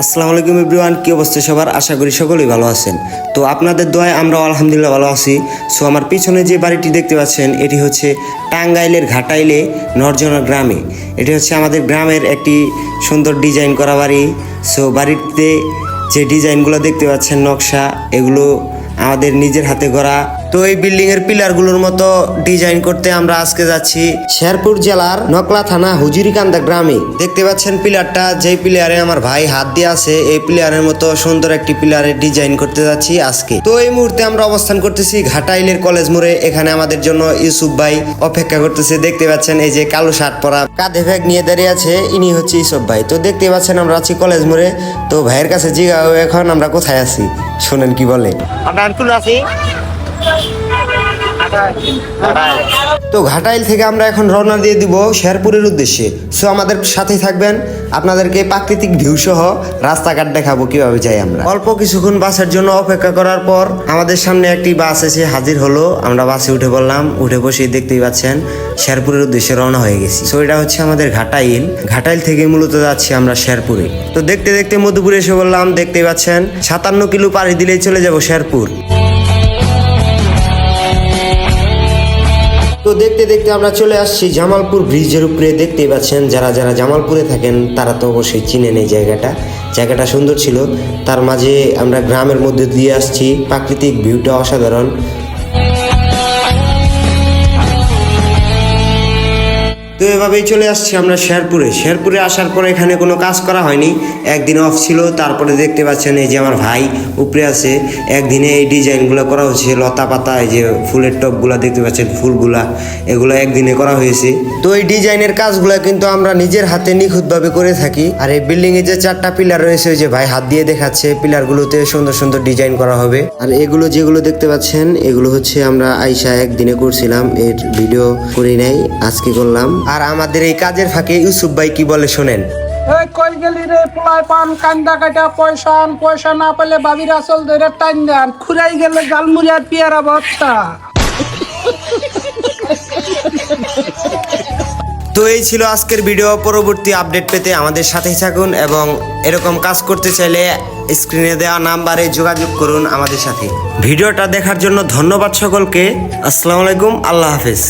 আসসালামু আলাইকুম এভরিওয়ান, কি অবস্থা সবার? আশা করি সকলেই ভালো আছেন। তো আপনাদের দোয়ায় আমরা আলহামদুলিল্লাহ ভালো আছি। সো আমার পিছনে যে বাড়িটি দেখতে পাচ্ছেন, এটি হচ্ছে টাঙ্গাইলের ঘাটাইলে নরজনা গ্রামে। এটি হচ্ছে আমাদের গ্রামের একটি সুন্দর ডিজাইন করা বাড়ি। সো বাড়িতে যে ডিজাইনগুলো দেখতে পাচ্ছেন, নকশা, এগুলো আমাদের নিজের হাতে করা তো এই বিল্ডিং এর পিলারগুলোর মতো ডিজাইন করতে আমরা আজকে যাচ্ছি শেরপুর জেলার নকলা থানা হুজুরিকান্দা গ্রামে। দেখতে পাচ্ছেন পিলারটা যেই পিলারে আমার ভাই হাত দিয়ে আছে, এই পিলারের মতো সুন্দর একটি পিলারের ডিজাইন করতে যাচ্ছি আজকে। তো এই মুহূর্তে আমরা অবস্থান করতেছি ঘাটাইলের কলেজ মোড়ে। এখানে আমাদের জন্য ইউসুফ ভাই অপেক্ষা করতেছে। দেখতে পাচ্ছেন এই যে কালো শার্ট পরা কাঁধে ব্যাগ নিয়ে দাঁড়িয়ে আছে, ইনি হচ্ছে ইউসুফ ভাই। তো দেখতে পাচ্ছেন আমরা আছি কলেজ মোড়ে। তো ভাইয়ের কাছে জিগাও, এখন আমরা কোথায় আছি? শোনেন কি বলে। আমরা আছি। তো ঘাটাইল থেকে আমরা এখন রওনা দিয়ে দিব শেরপুরের উদ্দেশ্যে। সো আমাদের সাথেই থাকবেন। আপনাদেরকে প্রাকৃতিক ভিউ সহ রাস্তাঘাট দেখাবো কীভাবে যাই আমরা। অল্প কিছুক্ষণ বাসের জন্য অপেক্ষা করার পর আমাদের সামনে একটি বাস এসে হাজির হলো। আমরা বাসে উঠে বললাম উঠে বসে দেখতেই পাচ্ছেন শেরপুরের উদ্দেশ্যে রওনা হয়ে গেছি। সো এটা হচ্ছে আমাদের ঘাটাইল। ঘাটাইল থেকে মূলত যাচ্ছি আমরা শেরপুরে। তো দেখতে দেখতে মধুপুরে এসে বললাম দেখতেই পাচ্ছেন সাতান্ন কিলো পাড়ি দিলেই চলে যাব শেরপুর। তো দেখতে দেখতে আমরা চলে আসছি জামালপুর ব্রিজের উপরে। দেখতেই পাচ্ছেন যারা যারা জামালপুরে থাকেন, তারা তো অবশ্যই চিনেন এই জায়গাটা। জায়গাটা সুন্দর ছিল। তার মাঝে আমরা গ্রামের মধ্যে দিয়ে আসছি। প্রাকৃতিক ভিউটা অসাধারণ। তো এভাবেই চলে আসছি আমরা শেরপুরে। শেরপুরে আসার পরে এখানে কোনো কাজ করা হয়নি। একদিন অফ ছিল, তারপরে দেখতে পাচ্ছেন এই যে আমার ভাই উপরে আছে। একদিনে এই ডিজাইনগুলো করা হয়েছে, লতা পাতা, এই যে ফুলের টপগুলো দেখতে পাচ্ছেন, ফুলগুলা, এগুলো একদিনে করা হয়েছে। তো এই ডিজাইনের কাজগুলো কিন্তু আমরা নিজের হাতে নিখুঁতভাবে করে থাকি। আর এই বিল্ডিং এ যে চারটা পিলার রয়েছে, ওই যে ভাই হাত দিয়ে দেখাচ্ছে পিলারগুলোতে সুন্দর সুন্দর ডিজাইন করা হবে। আর এগুলো যেগুলো দেখতে পাচ্ছেন, এগুলো হচ্ছে আমরা আইসা একদিনে করছিলাম। এর ভিডিও করি নাই, আজকে করলাম। আর আমাদের এই কাজের ফাঁকে ইউসুফ ভাই কি বলে শোনেন? এই কই গেলি রে পোলায় পান কান্দা কাটা পয়সা আন পয়সা না পেলে বাবির আসল ধরে টাইন দেন। খুরাই গেলে জালমুড়িয়ার পিয়ারা ভর্তা তো এই ছিল আজকের ভিডিও। পরবর্তী আপডেট পেতে আমাদের সাথেই থাকুন এবং এরকম কাজ করতে চাইলে স্ক্রিনে দেওয়া নাম্বারে যোগাযোগ করুন আমাদের সাথে। ভিডিওটা দেখার জন্য ধন্যবাদ সকলকে। আসসালামু আলাইকুম আল্লাহ হাফেজ।